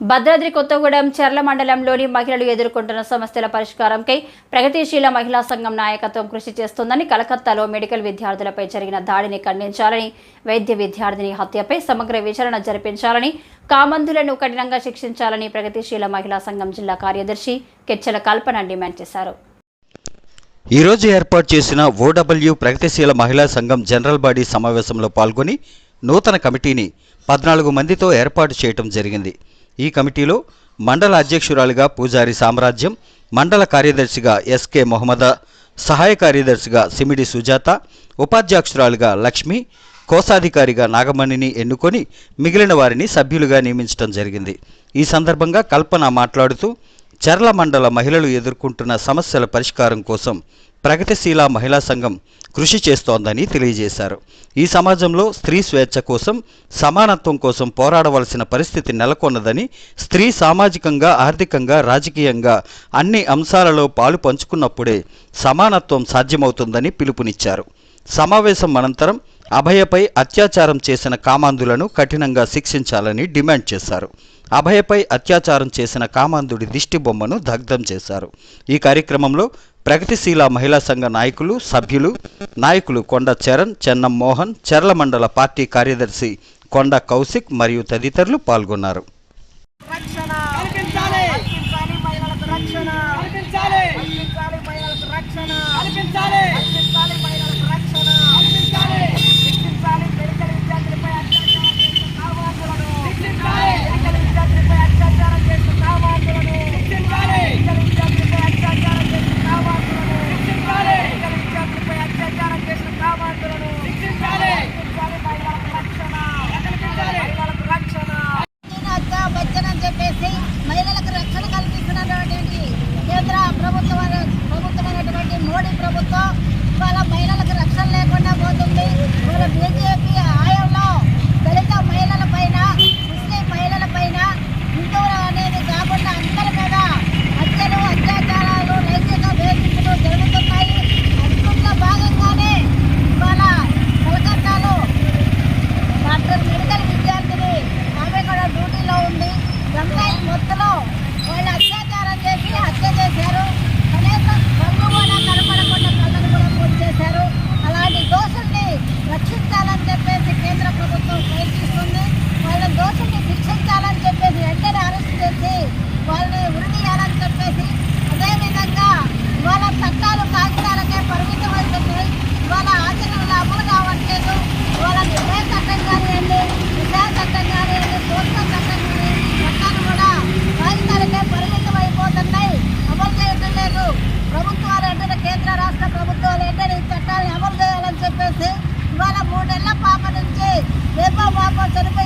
భద్రాద్రి కొత్తగూడెం చెర్ల మండలంలోని మహిళలు ఎదుర్కొంటున్న సమస్యల పరిష్కారంకై ప్రగతిశీల మహిళా సంఘం నాయకత్వం కృషి చేస్తుందని కలకత్తాలో మెడికల్ విద్యార్థులపై జరిగిన దాడిని ఖండించాలని వైద్య విద్యార్థిని హత్యపై సమగ్ర విచారణ జరిపించాలని కామందులను కఠినంగా శిక్షించాలని ప్రగతిశీల మహిళా సంఘం జిల్లా కార్యదర్శి కెచ్చల కల్పన డిమాండ్ చేశారు. ఈ రోజు ఏర్పాటు చేసిన ఓడబ్ల్యూ ప్రగతిశీల మహిళా సంఘం జనరల్ బాడీ సమావేశంలో పాల్గొని నూతన కమిటీని పద్నాలుగు మందితో ఏర్పాటు చేయటం జరిగింది. ఈ కమిటీలో మండల అధ్యక్షురాలిగా పూజారి సామ్రాజ్యం మండల కార్యదర్శిగా ఎస్కే మొహమ్మద సహాయ కార్యదర్శిగా సిమిడి సుజాత ఉపాధ్యక్షురాలిగా లక్ష్మి కోశాధికారిగా నాగమణిని ఎన్నుకొని మిగిలిన వారిని సభ్యులుగా నియమించడం జరిగింది. ఈ సందర్భంగా కల్పన మాట్లాడుతూ చర్ల మండల మహిళలు ఎదుర్కొంటున్న సమస్యల పరిష్కారం కోసం ప్రగతిశీల మహిళా సంఘం కృషి చేస్తోందని తెలియజేశారు. ఈ సమాజంలో స్త్రీ స్వేచ్ఛ కోసం సమానత్వం కోసం పోరాడవలసిన పరిస్థితి నెలకొన్నదని స్త్రీ సామాజికంగా ఆర్థికంగా రాజకీయంగా అన్ని అంశాలలో పాలు పంచుకున్నప్పుడే సమానత్వం సాధ్యమవుతుందని పిలుపునిచ్చారు. సమావేశం అనంతరం అభయపై అత్యాచారం చేసిన కామాంధులను కఠినంగా శిక్షించాలని డిమాండ్ చేశారు. అభయపై అత్యాచారం చేసిన కామాంధుడి దిష్టి బొమ్మను దగ్ధం చేశారు. ఈ కార్యక్రమంలో ప్రగతిశీల మహిళా సంఘ నాయకులు సభ్యులు నాయకులు కొండ చరణ్ చెన్నం మోహన్ చెర్ల మండల పార్టీ కార్యదర్శి కొండ కౌశిక్ మరియు తదితరులు పాల్గొన్నారు. రక్షణ కల్పించాలి. కల్పించాలి మహిళలకు రక్షణ కల్పించాలి. కల్పించాలి మహిళలకు రక్షణ కల్పించాలి. కల్పించాలి మహిళలకు రక్షణ కల్పించాలి. శిక్షించాలి మెడికల్ విద్యార్థులపై అత్యాచారం చేసిన కామాంధులను శిక్షించాలి. మెడికల్ విద్యార్థులపై అత్యాచారం చేసిన కామాంధులను శిక్షించాలి. మెడికల్ విద్యార్థులపై అత్యాచారం చేసిన కామాంధులను శిక్షించాలి. మెడికల్ విద్యార్థులపై అత్యాచారం చేసిన కామాంధులను శిక్షించాలి. కల్పించాలి మహిళలకు రక్షణ కల్పించాలి. మహిళలకు రక్షణ హత్య బచ్చన్ అని చెప్పేసి మహిళలకు రక్షణ కల్పిస్తున్నటువంటి కేంద్ర ప్రభుత్వం ప్రభుత్వమైనటువంటి మోడీ ప్రభుత్వం ఇవాళ మహిళలకు రక్షణ లేకుండా పోతుంది ఇవాళ బీజేపీ ఆయంలో దళిత మహిళల పైన ముస్లిం మహిళల పైన హిందువులు అనేది కాకుండా అందరి మీద హత్యలు అత్యాచారాలు లైంగిక వేధింపులు జరుగుతున్నాయి అందులో భాగంగానే ఇవాళ కలకత్తాలో డాక్టర్ మెడికల్ విద్యార్థిని ఆమె కూడా డ్యూటీలో ఉంది గంగాయి మొత్తలో వాళ్ళు అత్యాచారం చేసి హత్య చేశారు కనీసం కళ్ళు కూడా కనపడకుండా కళ్ళను కూడా పూర్తి చేశారు అలాంటి దోషుల్ని రక్షించాలని చెప్పేసి కేంద్ర ప్రభుత్వం ప్రయత్నిస్తుంది వాళ్ళ దోషుల్ని శిక్షించాలని చెప్పేసి వెంటనే అరెస్ట్ చేసి వాళ్ళని ఉరిదీయాలని చెప్పేసి అదేవిధంగా వాళ్ళ చట్టాలు కాగితాలకే పరిమితం అవుతున్నాయి ఇవాళ ఆచరణలు అమలు కావట్లేదు. ఇవాళ నిర్భయ చట్టం కానివ్వండి విద్యా చట్టం కానివ్వండి పోస్టో చట్టం కానీ చట్టాలు కూడా కాగితాలకే పరిమితం అయిపోతున్నాయి అమలు చేయటం లేదు. ప్రభుత్వాలు వెంటనే కేంద్ర రాష్ట్ర ప్రభుత్వాలు వెంటనే ఈ చట్టాన్ని అమలు చేయాలని చెప్పేసి ఇవాళ మూడేళ్ళ పాప నుంచి రేపో పాప చనిపో